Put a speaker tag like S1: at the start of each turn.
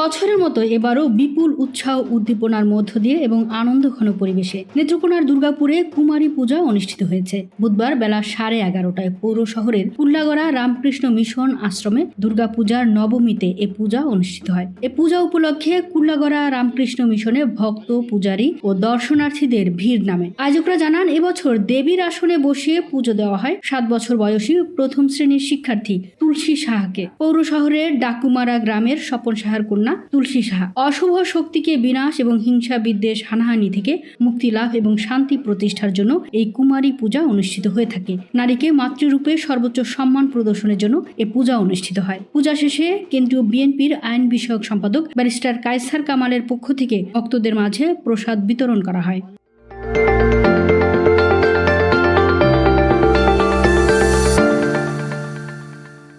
S1: বছরের মতো এবারও বিপুল উৎসাহ উদ্দীপনার মধ্য দিয়ে এবং আনন্দঘন পরিবেশে নেত্রকোনার দুর্গাপুরে কুমারী পূজা অনুষ্ঠিত হয়েছে। বুধবার বেলা সাড়ে এগারোটায় পৌর শহরের কুল্লাগড়া রামকৃষ্ণ মিশন আশ্রমে দুর্গাপূজার নবমীতে এ পূজা অনুষ্ঠিত হয়। এ পূজা উপলক্ষে কুল্লাগড়া রামকৃষ্ণ মিশনে ভক্ত, পূজারী ও দর্শনার্থীদের ভিড় নামে। আয়োজকরা জানান, এবছর দেবীর আসনে বসিয়ে পুজো দেওয়া হয়। সাত বছর বয়সী প্রথম শ্রেণির শিক্ষার্থী তুলসী সাহাকে। পৌর শহরের ডাকুমারা গ্রামের স্বপন সাহার কন্যা তুলসী সাহা। অশুভ শক্তিকে বিনাশ এবং হিংসা বিদ্বেষ হানাহানি থেকে মুক্তি লাভ এবং শান্তি প্রতিষ্ঠার জন্য এই কুমারী পূজা অনুষ্ঠিত হয়ে থাকে। নারীকে মাতৃরূপে সর্বোচ্চ সম্মান প্রদর্শনের জন্য এ পূজা অনুষ্ঠিত হয়। পূজা শেষে কেন্দ্রীয় বিএনপির আইন বিষয়ক সম্পাদক ব্যারিস্টার কায়সার কামালের পক্ষ থেকে ভক্তদের মাঝে প্রসাদ বিতরণ করা হয়।